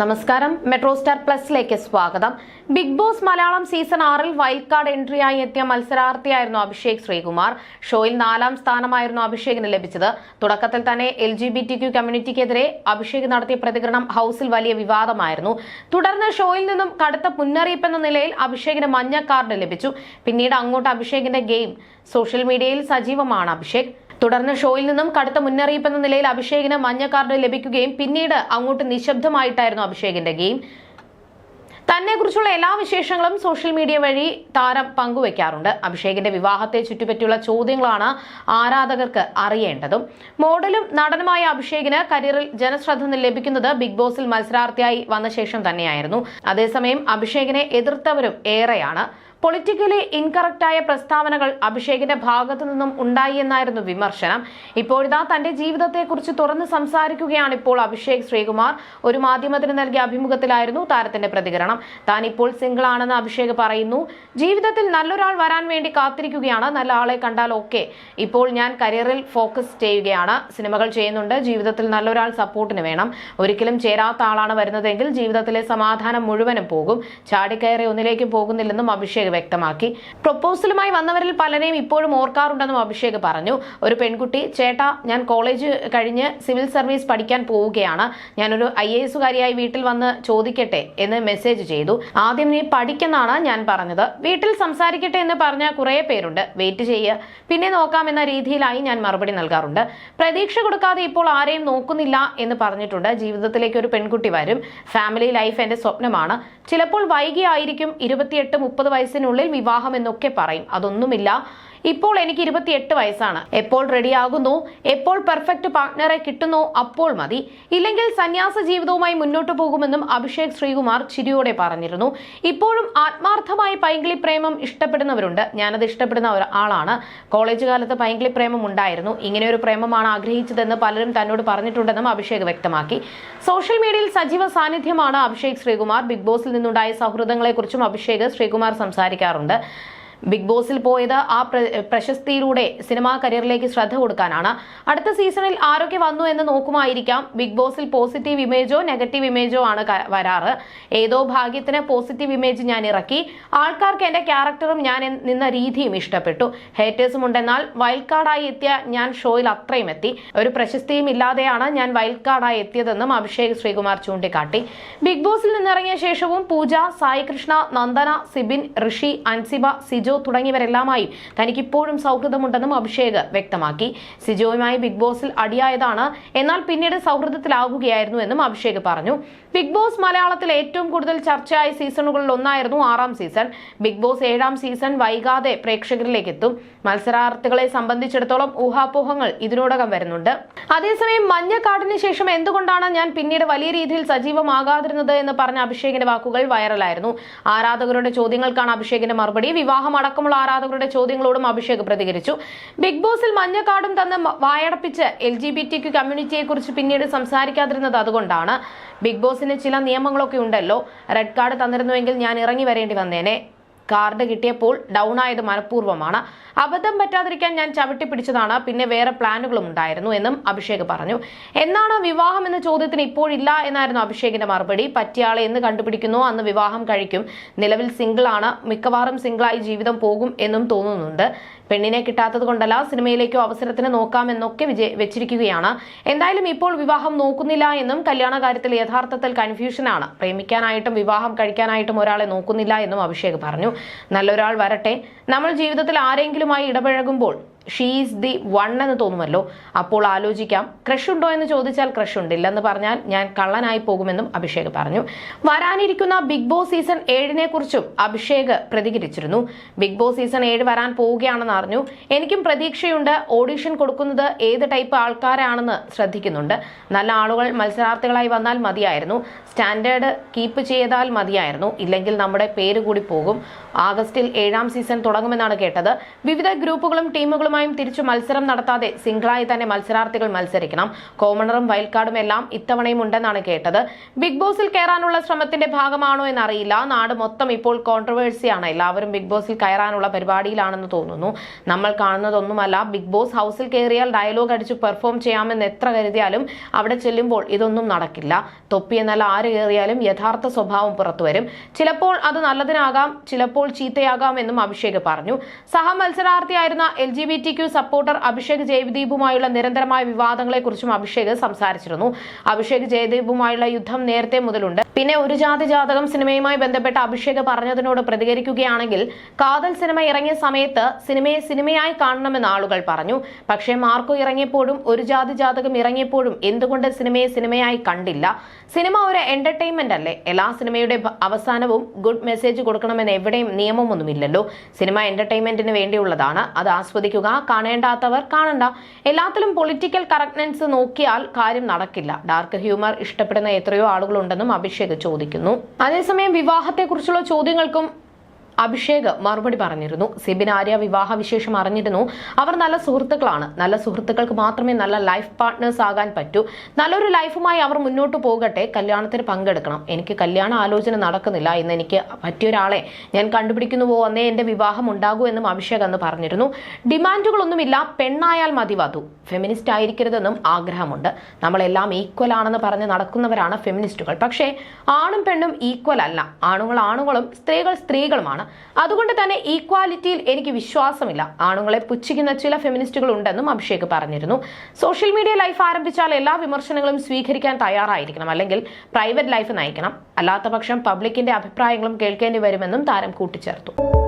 നമസ്കാരം. Metro star പ്ലസിലേക്ക് സ്വാഗതം. ബിഗ് ബോസ് മലയാളം സീസൺ ആറിൽ വൈൽഡ് കാർഡ് എൻട്രിയായി എത്തിയ മത്സരാർത്ഥിയായിരുന്നു അഭിഷേക് ശ്രീകുമാർ. ഷോയിൽ നാലാം സ്ഥാനമായിരുന്നു അഭിഷേകിന് ലഭിച്ചത്. തുടക്കത്തിൽ തന്നെ L G B T Q കമ്മ്യൂണിറ്റിക്കെതിരെ Abhishek നടത്തിയ പ്രതികരണം ഹൌസിൽ വലിയ വിവാദമായിരുന്നു. തുടർന്ന് ഷോയിൽ നിന്നും കടുത്ത മുന്നറിയിപ്പ് എന്ന നിലയിൽ അഭിഷേകിന് മഞ്ഞ കാർഡ് ലഭിച്ചു. പിന്നീട് അങ്ങോട്ട് അഭിഷേകിന്റെ ഗെയിം. സോഷ്യൽ മീഡിയയിൽ സജീവമാണ് അഭിഷേക്. തുടർന്ന് ഷോയിൽ നിന്നും കടുത്ത മുന്നറിയിപ്പ് എന്ന നിലയിൽ അഭിഷേകിന് മഞ്ഞ കാർഡ് ലഭിക്കുകയും പിന്നീട് അങ്ങോട്ട് നിശബ്ദമായിട്ടായിരുന്നു അഭിഷേകിന്റെ ഗെയിം. തന്നെ കുറിച്ചുള്ള എല്ലാ വിശേഷങ്ങളും സോഷ്യൽ മീഡിയ വഴി താരം പങ്കുവെക്കാറുണ്ട്. അഭിഷേകിന്റെ വിവാഹത്തെ ചുറ്റിപ്പറ്റിയുള്ള ചോദ്യങ്ങളാണ് ആരാധകർക്ക് അറിയേണ്ടതും. മോഡലും നടനുമായ അഭിഷേകിന് കരിയറിൽ ജനശ്രദ്ധ ലഭിക്കുന്നത് ബിഗ് ബോസിൽ മത്സരാർത്ഥിയായി വന്ന ശേഷം തന്നെയായിരുന്നു. അതേസമയം അഭിഷേകിനെ എതിർത്തവരും ഏറെയാണ്. പൊളിറ്റിക്കലി ഇൻകറക്റ്റായ പ്രസ്താവനകൾ അഭിഷേകിന്റെ ഭാഗത്തു നിന്നും ഉണ്ടായി എന്നായിരുന്നു വിമർശനം. ഇപ്പോഴിതാ തന്റെ ജീവിതത്തെക്കുറിച്ച് തുറന്ന് സംസാരിക്കുകയാണ് ഇപ്പോൾ അഭിഷേക് ശ്രീകുമാർ. ഒരു മാധ്യമത്തിന് നൽകിയ അഭിമുഖത്തിലായിരുന്നു താരത്തിന്റെ പ്രതികരണം. താൻ ഇപ്പോൾ സിംഗിൾ ആണെന്ന് അഭിഷേക് പറയുന്നു. ജീവിതത്തിൽ നല്ലൊരാൾ വരാൻ വേണ്ടി കാത്തിരിക്കുകയാണ്. നല്ല ആളെ കണ്ടാൽ ഓക്കെ. ഇപ്പോൾ ഞാൻ കരിയറിൽ ഫോക്കസ് ചെയ്യുകയാണ്. സിനിമകൾ ചെയ്യുന്നുണ്ട്. ജീവിതത്തിൽ നല്ലൊരാൾ സപ്പോർട്ടിന് വേണം. ഒരിക്കലും ചേരാത്ത ആളാണ് വരുന്നതെങ്കിൽ ജീവിതത്തിലെ സമാധാനം മുഴുവനും പോകും. ചാടിക്കയറി ഒന്നിലേക്കും പോകുന്നില്ലെന്നും അഭിഷേക് വ്യക്തമാക്കി. പ്രൊപ്പോസലുമായി വന്നവരിൽ പലരെയും ഇപ്പോഴും ഓർക്കാറുണ്ടെന്നും അഭിഷേക് പറഞ്ഞു. ഒരു പെൺകുട്ടി ചേട്ടാ ഞാൻ കോളേജ് കഴിഞ്ഞ് സിവിൽ സർവീസ് പഠിക്കാൻ പോവുകയാണ്. ഞാനൊരു ഐ എ എസുകാരിയായി വീട്ടിൽ വന്ന് ചോദിക്കട്ടെ എന്ന് മെസ്സേജ് ചെയ്തു. ആദ്യം നീ പഠിക്കെന്നാണ് ഞാൻ പറഞ്ഞത്. വീട്ടിൽ സംസാരിക്കട്ടെ എന്ന് പറഞ്ഞ കുറേ പേരുണ്ട്. വെയിറ്റ് ചെയ്യുക പിന്നെ നോക്കാം എന്ന രീതിയിലായി ഞാൻ മറുപടി നൽകാറുണ്ട്. പ്രതീക്ഷ കൊടുക്കാതെ ഇപ്പോൾ ആരെയും നോക്കുന്നില്ല എന്ന് പറഞ്ഞിട്ടുണ്ട്. ജീവിതത്തിലേക്ക് ഒരു പെൺകുട്ടി വരും. ഫാമിലി ലൈഫ് എന്റെ സ്വപ്നമാണ്. ചിലപ്പോൾ വൈകിയായിരിക്കും ഇരുപത്തിയെട്ട് മുപ്പത് വയസ്സിനുള്ളിൽ വിവാഹം എന്നൊക്കെ പറയും. അതൊന്നുമില്ല. ഇപ്പോൾ എനിക്ക് ഇരുപത്തിയെട്ട് വയസ്സാണ്. എപ്പോൾ റെഡിയാകുന്നു? എപ്പോൾ പെർഫെക്റ്റ് പാർട്ട്ണറെ കിട്ടുന്നു? അപ്പോൾ മതി. ഇല്ലെങ്കിൽ സന്യാസ ജീവിതവുമായി മുന്നോട്ട് പോകുമെന്നും അഭിഷേക് ശ്രീകുമാർ ചിരിയോടെ പറഞ്ഞിരുന്നു. ഇപ്പോഴും ആത്മാർത്ഥമായി പൈങ്കിളി പ്രേമം ഇഷ്ടപ്പെടുന്നവരുണ്ട്. ഞാനത് ഇഷ്ടപ്പെടുന്ന ഒരാളാണ് കോളേജ് കാലത്ത് പൈങ്കിളി പ്രേമം ഉണ്ടായിരുന്നു. ഇങ്ങനെ ഒരു പ്രേമമാണ് ആഗ്രഹിച്ചതെന്ന് പലരും തന്നോട് പറഞ്ഞിട്ടുണ്ടെന്നും അഭിഷേക് വ്യക്തമാക്കി. സോഷ്യൽ മീഡിയയിൽ സജീവ സാന്നിധ്യമാണ് അഭിഷേക് ശ്രീകുമാർ. ബിഗ് ബോസിൽ നിന്നുണ്ടായ സൗഹൃദങ്ങളെക്കുറിച്ചും അഭിഷേക് ശ്രീകുമാർ സംസാരിക്കാറുണ്ട്. ബിഗ് ബോസിൽ പോയത് ആ പ്ര- പ്രശസ്തിയിലൂടെ സിനിമാ കരിയറിലേക്ക് ശ്രദ്ധ കൊടുക്കാനാണ്. അടുത്ത സീസണിൽ ആരൊക്കെ വന്നു എന്ന് നോക്കുമായിരിക്കാം. ബിഗ് ബോസിൽ പോസിറ്റീവ് ഇമേജോ നെഗറ്റീവ് ഇമേജോ ആണ് വരാറ്. ഏതോ ഭാഗ്യത്തിന് പോസിറ്റീവ് ഇമേജ് ഞാൻ ഇറക്കി. ആൾക്കാർക്ക് എന്റെ ക്യാരക്ടറും ഞാൻ നിന്ന രീതിയും ഇഷ്ടപ്പെട്ടു. ഹേറ്റേഴ്സും ഉണ്ടെന്നാൽ വൈൽഡ് കാർഡായി എത്തിയ ഞാൻ ഷോയിൽ അത്രയും എത്തി. ഒരു പ്രശസ്തിയും ഇല്ലാതെയാണ് ഞാൻ വൈൽഡ് കാർഡായി എത്തിയതെന്നും അഭിഷേക് ശ്രീകുമാർ ചൂണ്ടിക്കാട്ടി. ബിഗ് ബോസിൽ നിന്നിറങ്ങിയ ശേഷവും പൂജ സായി കൃഷ്ണ നന്ദന സിബിൻ ഋഷി അൻസിബ സിജോ തുടങ്ങിയവരെല്ലാമായും തനിക്കിപ്പോഴും സൗഹൃദമുണ്ടെന്നും അഭിഷേക് വ്യക്തമാക്കി. സിജോയുമായി ബിഗ് ബോസിൽ അടിയായതാണ്. എന്നാൽ പിന്നീട് സൗഹൃദത്തിലാകുകയായിരുന്നു എന്നും അഭിഷേക് പറഞ്ഞു. ബിഗ് ബോസ് മലയാളത്തിൽ ഏറ്റവും കൂടുതൽ ചർച്ചയായ സീസണുകളിൽ ഒന്നായിരുന്നു ആറാം സീസൺ. ബിഗ് ബോസ് ഏഴാം സീസൺ വൈകാതെ പ്രേക്ഷകരിലേക്ക് എത്തും മത്സരാർത്ഥികളെ സംബന്ധിച്ചിടത്തോളം ഊഹാപോഹങ്ങൾ ഇതിനോടകം വരുന്നുണ്ട്. അതേസമയം മഞ്ഞക്കാടിന് ശേഷം എന്തുകൊണ്ടാണ് ഞാൻ പിന്നീട് വലിയ രീതിയിൽ സജീവമാകാതിരുന്നത് എന്ന് പറഞ്ഞ അഭിഷേകിന്റെ വാക്കുകൾ വൈറലായിരുന്നു. ആരാധകരുടെ ചോദ്യങ്ങൾക്കാണ് അഭിഷേകിന്റെ മറുപടി. വിവാഹം അടക്കമുള്ള ആരാധകരുടെ ചോദ്യങ്ങളോടും അഭിഷേക് പ്രതികരിച്ചു. ബിഗ് ബോസിൽ മഞ്ഞക്കാടും തന്ന് വായടപ്പിച്ച് L G B T Q കമ്മ്യൂണിറ്റിയെ കുറിച്ച് പിന്നീട് സംസാരിക്കാതിരുന്നത് അതുകൊണ്ടാണ്. ബിഗ് ബോസിന് ചില നിയമങ്ങളൊക്കെ ഉണ്ടല്ലോ. റെഡ് കാർഡ് തന്നിരുന്നുവെങ്കിൽ ഞാൻ ഇറങ്ങി വരേണ്ടി വന്നേനെ. കാർഡ് കിട്ടിയപ്പോൾ ഡൗൺ ആയത് മനഃപൂർവമാണ്. അബദ്ധം പറ്റാതിരിക്കാൻ ഞാൻ ചവിട്ടി പിടിച്ചതാണ് പിന്നെ വേറെ പ്ലാനുകളും ഉണ്ടായിരുന്നു എന്നും അഭിഷേക് പറഞ്ഞു. എന്നാണ് വിവാഹം എന്ന ചോദ്യത്തിന് ഇപ്പോഴില്ല എന്നായിരുന്നു അഭിഷേകിന്റെ മറുപടി. പറ്റിയാളെ എന്ന് കണ്ടുപിടിക്കുന്നു. അന്ന് വിവാഹം കഴിക്കും. നിലവിൽ സിംഗിൾ ആണ്. മിക്കവാറും സിംഗിളായി ജീവിതം പോകും എന്നും തോന്നുന്നുണ്ട്. പെണ്ണിനെ കിട്ടാത്തത് കൊണ്ടല്ല സിനിമയിലേക്കോ അവസരത്തിന് നോക്കാമെന്നൊക്കെ വിജയ് വെച്ചിരിക്കുകയാണ്. എന്തായാലും ഇപ്പോൾ വിവാഹം നോക്കുന്നില്ല എന്നും കല്യാണ കാര്യത്തിൽ യഥാർത്ഥത്തിൽ കൺഫ്യൂഷനാണ്. പ്രേമിക്കാനായിട്ടും വിവാഹം കഴിക്കാനായിട്ടും ഒരാളെ നോക്കുന്നില്ല എന്നും അഭിഷേക് പറഞ്ഞു. നല്ലൊരാൾ വരട്ടെ. നമ്മൾ ജീവിതത്തിൽ ആരെങ്കിലുമായി ഇടപഴകുമ്പോൾ ഷീസ് ദി വൺ എന്ന് തോന്നുമല്ലോ. അപ്പോൾ ആലോചിക്കാം. ക്രഷ് ഉണ്ടോ എന്ന് ചോദിച്ചാൽ ക്രഷ് ഉണ്ട് ഇല്ലെന്ന് പറഞ്ഞാൽ ഞാൻ കള്ളനായി പോകുമെന്നും അഭിഷേക് പറഞ്ഞു. വരാനിരിക്കുന്ന ബിഗ് ബോസ് സീസൺ ഏഴിനെ കുറിച്ചും അഭിഷേക് പ്രതികരിച്ചിരുന്നു. ബിഗ് ബോസ് സീസൺ ഏഴ് വരാൻ പോവുകയാണെന്ന് അറിഞ്ഞു. എനിക്കും പ്രതീക്ഷയുണ്ട്. ഓഡിഷൻ കൊടുക്കുന്നത് ഏത് ടൈപ്പ് ആൾക്കാരാണെന്ന് ശ്രദ്ധിക്കുന്നുണ്ട്. നല്ല ആളുകൾ മത്സരാർത്ഥികളായി വന്നാൽ മതിയായിരുന്നു. സ്റ്റാൻഡേർഡ് കീപ്പ് ചെയ്താൽ മതിയായിരുന്നു. ഇല്ലെങ്കിൽ നമ്മുടെ പേര് കൂടി പോകും. ആഗസ്റ്റിൽ ഏഴാം സീസൺ തുടങ്ങുമെന്നാണ് കേട്ടത്. വിവിധ ഗ്രൂപ്പുകളും ടീമുകളും ടീമുകളുമായും തിരിച്ചു മത്സരം നടത്താതെ സിംഗിളായി തന്നെ മത്സരാർത്ഥികൾ മത്സരിക്കണം. കോമണറും കാർഡും എല്ലാം ഇത്തവണയും ഉണ്ടെന്നാണ് കേട്ടത്. ബിഗ് ബോസിൽ കയറാനുള്ള ശ്രമത്തിന്റെ ഭാഗമാണോ എന്നറിയില്ല. നാട് മൊത്തം ഇപ്പോൾ കോൺട്രവേഴ്സിയാണ് എല്ലാവരും ബിഗ് ബോസിൽ കയറാനുള്ള പരിപാടിയിലാണെന്ന് തോന്നുന്നു. നമ്മൾ കാണുന്നതൊന്നുമല്ല. ബിഗ് ബോസ് ഹൗസിൽ കയറിയാൽ ഡയലോഗ് അടിച്ച് പെർഫോം ചെയ്യാമെന്ന് എത്ര കരുതിയാലും അവിടെ ചെല്ലുമ്പോൾ ഇതൊന്നും നടക്കില്ല. തൊപ്പി എന്നല്ല ആര് കയറിയാലും യഥാർത്ഥ സ്വഭാവം പുറത്തുവരും. ചിലപ്പോൾ അത് നല്ലതിനാകാം ചിലപ്പോൾ ചീത്തയാകാം എന്നും അഭിഷേക് പറഞ്ഞു. സഹ മത്സരാർത്ഥിയായിരുന്ന L G B T Q supporter Abhishek ജയദീപുമായുള്ള നിരന്തരമായ വിവാദങ്ങളെക്കുറിച്ചും അഭിഷേക് സംസാരിച്ചിരുന്നു. അഭിഷേക് ജയദീപുമായുള്ള യുദ്ധം നേരത്തെ മുതലുണ്ട്. പിന്നെ ഒരു ജാതി ജാതകം സിനിമയുമായി ബന്ധപ്പെട്ട് അഭിഷേക് പറഞ്ഞതിനോട് പ്രതികരിക്കുകയാണെങ്കിൽ കാതൽ സിനിമ ഇറങ്ങിയ സമയത്ത് സിനിമയെ സിനിമയായി കാണണമെന്ന് ആളുകൾ പറഞ്ഞു. പക്ഷേ മാർക്കോ ഇറങ്ങിയപ്പോഴും ഒരു ജാതി ജാതകം ഇറങ്ങിയപ്പോഴും എന്തുകൊണ്ട് സിനിമയെ സിനിമയായി കണ്ടില്ല? സിനിമ ഒരു എന്റർടൈൻമെന്റ് അല്ലേ? എല്ലാ സിനിമയുടെ അവസാനവും ഗുഡ് മെസ്സേജ് കൊടുക്കണമെന്ന് എവിടെയും നിയമമൊന്നുമില്ലല്ലോ. സിനിമ എന്റർടൈൻമെന്റിന് വേണ്ടിയുള്ളതാണ്. അത് ആസ്വദിക്കുക കാണേണ്ടാത്തവർ കാണണ്ട. എല്ലാത്തിലും പൊളിറ്റിക്കൽ കറക്റ്റ്നെസ് നോക്കിയാൽ കാര്യം നടക്കില്ല. ഡാർക്ക് ഹ്യൂമർ ഇഷ്ടപ്പെടുന്ന എത്രയോ ആളുകളുണ്ടെന്നും അഭിഷേക് ചോദിക്കുന്നു. അതേസമയം വിവാഹത്തെക്കുറിച്ചുള്ള ചോദ്യങ്ങൾക്കും അഭിഷേക് മറുപടി പറഞ്ഞിരുന്നു. സിബിൻ ആര്യ വിവാഹ വിശേഷം അറിഞ്ഞിരുന്നു. അവർ നല്ല സുഹൃത്തുക്കളാണ്. നല്ല സുഹൃത്തുക്കൾക്ക് മാത്രമേ നല്ല ലൈഫ് പാർട്ട്നേഴ്സ് ആകാൻ പറ്റൂ. നല്ലൊരു ലൈഫുമായി അവർ മുന്നോട്ട് പോകട്ടെ. കല്യാണത്തിന് പങ്കെടുക്കണം. എനിക്ക് കല്യാണ ആലോചന നടക്കുന്നില്ല ഇന്ന് എനിക്ക് പറ്റിയ ഒരാളെ ഞാൻ കണ്ടുപിടിക്കുന്നുവോ അന്നേ എന്റെ വിവാഹം ഉണ്ടാകൂ എന്നും അഭിഷേക് അന്ന് പറഞ്ഞിരുന്നു. ഡിമാൻഡുകളൊന്നുമില്ല. പെണ്ണായാൽ മതി വധു. ഫെമിനിസ്റ്റ് ആയിരിക്കരുതെന്നും ആഗ്രഹമുണ്ട്. നമ്മളെല്ലാം ഈക്വൽ ആണെന്ന് പറഞ്ഞ് നടക്കുന്നവരാണ് ഫെമിനിസ്റ്റുകൾ. പക്ഷേ ആണും പെണ്ണും ഈക്വൽ അല്ല. ആണുങ്ങൾ ആണുങ്ങളും സ്ത്രീകൾ സ്ത്രീകളുമാണ്. അതുകൊണ്ട് തന്നെ ഈക്വാലിറ്റിയിൽ എനിക്ക് വിശ്വാസമില്ല. ആണുങ്ങളെ പുച്ഛിക്കുന്ന ചില ഫെമിനിസ്റ്റുകൾ ഉണ്ടെന്നും അഭിഷേക് പറഞ്ഞിരുന്നു. സോഷ്യൽ മീഡിയ ലൈഫ് ആരംഭിച്ചാൽ എല്ലാ വിമർശനങ്ങളും സ്വീകരിക്കാൻ തയ്യാറായിരിക്കണം. അല്ലെങ്കിൽ പ്രൈവറ്റ് ലൈഫ് നയിക്കണം. അല്ലാത്ത പക്ഷം പബ്ലിക്കിന്റെ അഭിപ്രായങ്ങളും കേൾക്കേണ്ടി വരുമെന്നും താരം കൂട്ടിച്ചേർത്തു.